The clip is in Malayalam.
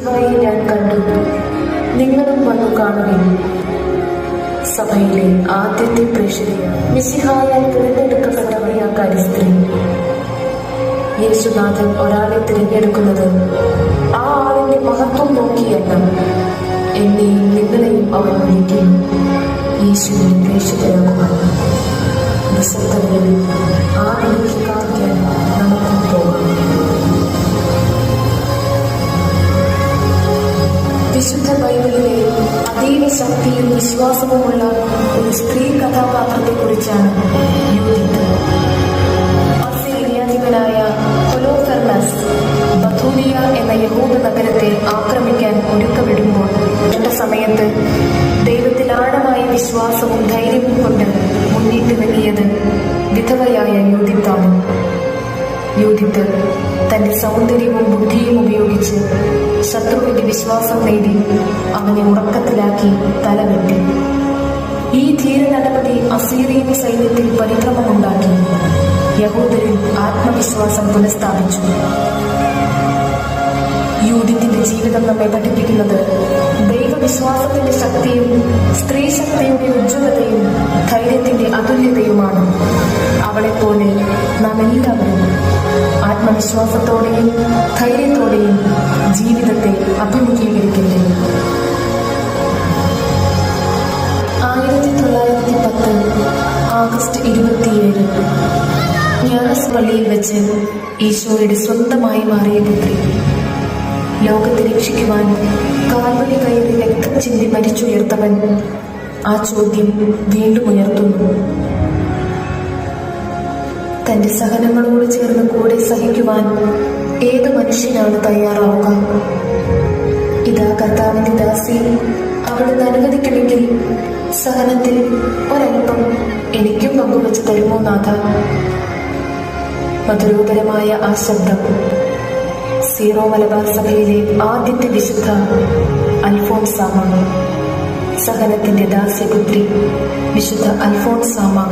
മിശിഹായെ ഞാൻ കണ്ടു. നിങ്ങളും വന്നു കാണുകയും സഭയിലെ ആദ്യത്തെ പ്രേക്ഷകയാണ് മിശിഹായാൽ തിരഞ്ഞെടുക്കപ്പെട്ടവയാ കാര്യസ്ത്രീ യേശുനാഥൻ ഒരാളെ തിരഞ്ഞെടുക്കുന്നത് ആ ആളിന്റെ മഹത്വം നോക്കിയല്ല. എന്നെയും നിങ്ങളെയും അവൻ വിളിക്കും. യേശുവിനെ പ്രേക്ഷിതരാകുവാൻ നിശബ്ദതകളിൽ ആ വിളിക്ക് വിശുദ്ധ ബൈബിളിലെ അതീവ ശക്തിയും വിശ്വാസവുമുള്ള ഒരു സ്ത്രീ കഥാപാത്രത്തെ കുറിച്ചാണ് യൂതിത്ത് അസീറിയാധിപനായ കൊലോഫെർണസ് ബഥൂലിയ എന്ന യഹൂദ നഗരത്തെ ആക്രമിക്കാൻ ഒരുക്കമിടുമ്പോൾ എന്ന സമയത്ത് ദൈവത്തിൽ ആഴമായ വിശ്വാസവും ധൈര്യവും കൊണ്ട് മുന്നിട്ട് നൽകിയത് വിധവയായ യൂതിത്താണ് യൂതിത്ത് തന്റെ സൗന്ദര്യവും ബുദ്ധിയും ഉപയോഗിച്ച് ശത്രുവിന്റെ വിശ്വാസം നേടി അവനെ ഉറക്കത്തിലാക്കി തലവെട്ടി ഈ ധീര നടപടി അസീറിയൻ സൈന്യത്തിൽ പരിഭ്രമമുണ്ടാക്കി. യഹൂദരിൽ ആത്മവിശ്വാസം പുനഃസ്ഥാപിച്ചു. യൂതിന്റെ ജീവിതം നമ്മെ പഠിപ്പിക്കുന്നത് ദൈവവിശ്വാസത്തിന്റെ ശക്തിയും സ്ത്രീ ശക്തിയുടെ ഉജ്ജ്വലതയും ധൈര്യത്തിന്റെ അതുല്യതയുമാണ്. അവളെപ്പോലെ നാം എല്ലാവരും ആത്മവിശ്വാസത്തോടെയും ധൈര്യത്തോടെയും ജീവിതത്തെ അഭിമുഖീകരിക്കേണ്ടത് ആയിരത്തി തൊള്ളായിരത്തി പത്ത് ആഗസ്റ്റ് ഇരുപത്തിയേഴ് ജ്ഞാനസ് പള്ളിയിൽ വെച്ച് ഈശോയുടെ സ്വന്തമായി മാറിയ പുത്രി. ലോകത്തെ രക്ഷിക്കുവാൻ കാൽവടി കയറി രക്തം ചിന്തി മരിച്ചുയർത്തവൻ ആ ചോദ്യം വീണ്ടും ഉയർത്തുന്നു. തന്റെ സഹനങ്ങളോട് ചേർന്ന് കൂടെ സഹിക്കുവാൻ ഏത് മനുഷ്യനാണ് തയ്യാറാവുക? ഇതാ കർത്താവിന്റെ ദാസി. അവിടുന്ന് അനുവദിക്കണമെങ്കിൽ സഹനത്തിൽ ഒരല്പം എനിക്കും പങ്കുവച്ച് തരുമോ നാഥ? മധുരൂപരമായ ആ ശബ്ദം. സീറോ മലബാർ സഭയിലെ ആദ്യത്തെ വിശുദ്ധ അൽഫോൻസാമാണ് സഹനത്തിന്റെ ദാസ്യപുത്രി വിശുദ്ധ അൽഫോൻസാമ.